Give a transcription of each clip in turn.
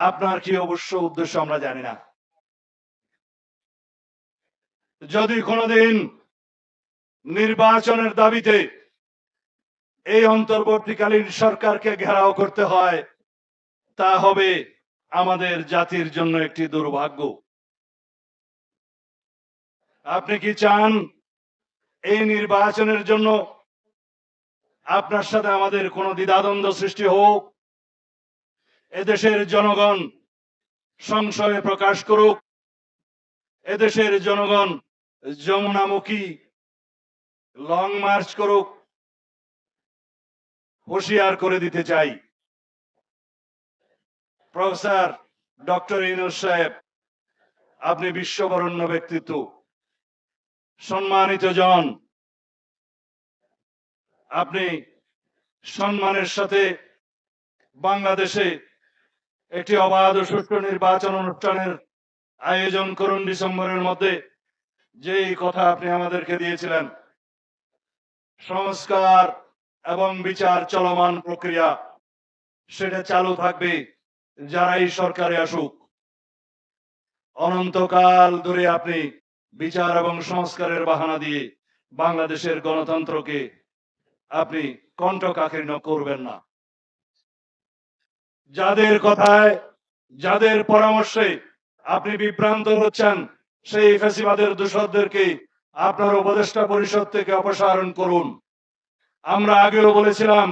আপনার কি অবশ্য উদ্দেশ্য আমরা জানি না। যদি কোনোদিন নির্বাচনের দাবিতে এই অন্তর্বর্তীকালীন সরকারকে ঘেরাও করতে হয়, তা হবে আমাদের জাতির জন্য একটি দুর্ভাগ্য। আপনি কি চান এই নির্বাচনের জন্য আপনার সাথে আমাদের কোনো দ্বিধাদ্বন্দ্ব সৃষ্টি হোক? এদেশের জনগণ সংশয়ে প্রকাশ করুক। এদেশের জনগণ যমুনামুখী লং মার্চ করুক। হুঁশিয়ার করে দিতে চাই। প্রফেসর ডক্টর ইনুস সাহেব, আপনি বিশ্ববরণ্য ব্যক্তিত্ব। সম্মানিত জন, আপনি সম্মানের সাথে বাংলাদেশে একটি অবাধ ও সুষ্ঠু নির্বাচন অনুষ্ঠানের আয়োজন করুন ডিসেম্বরের মধ্যে। যেই কথা আপনি আমাদেরকে দিয়েছিলেন। সংস্কার এবং বিচার চলমান প্রক্রিয়া, সেটা চালু থাকবে যারাই সরকারে আসুক। অনন্তকাল ধরে আপনি বিচার এবং সংস্কারের বাহানা দিয়ে বাংলাদেশের গণতন্ত্রকে আপনি কণ্ঠকাকীর্ণ করবেন না। যাদের কথায়, যাদের পরামর্শে আপনি বিভ্রান্ত হচ্ছেন, সেই ফেসিবাদের দূষরদেরকে আপনার উপদেষ্টা পরিষদ থেকে অপসারণ করুন। আমরা আগেও বলেছিলাম,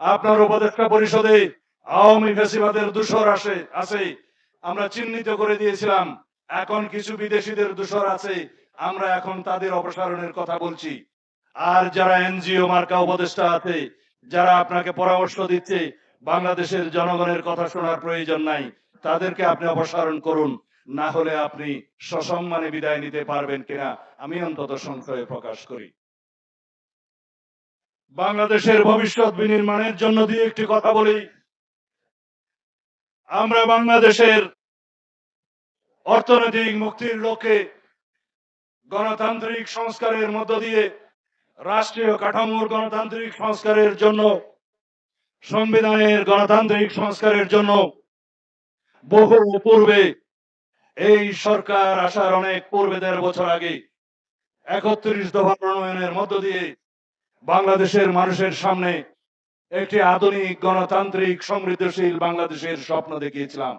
আপনার উপদেষ্টা পরিষদে আওয়ামী ফেসিবাদের দূষর আসে আছে আমরা চিহ্নিত করে দিয়েছিলাম, এখন কিছু বিদেশিদের দূষর আছে, আমরা এখন তাদের অপসারণের কথা বলছি। আর যারা এনজিও মার্কা উপদেষ্টা আছে, যারা আপনাকে পরামর্শ দিচ্ছে বাংলাদেশের জনগণের কথা শোনার প্রয়োজন নাই। তাদেরকে আপনি অপসারণ করুন, না হলে আপনি সসম্মানে বিদায় নিতে পারবেন কিনা আমি অন্তত সংশয়ে প্রকাশ করি। বাংলাদেশের ভবিষ্যৎ বিনির্মাণের জন্য দিয়ে একটি কথা বলি। আমরা বাংলাদেশের অর্থনৈতিক মুক্তির লক্ষ্যে গণতান্ত্রিক সংস্কারের মধ্য দিয়ে রাষ্ট্রীয় কাঠামোর গণতান্ত্রিক সংস্কারের জন্য সংবিধানের গণতান্ত্রিক সংস্কারের জন্য বহু পূর্বে এই সরকার আসার অনেক পূর্বে দেড় বছর আগে একত্রিশ দফা প্রণয়নের মধ্য দিয়ে বাংলাদেশের মানুষের সামনে একটি আধুনিক গণতান্ত্রিক সমৃদ্ধশীল বাংলাদেশের স্বপ্ন দেখিয়েছিলাম।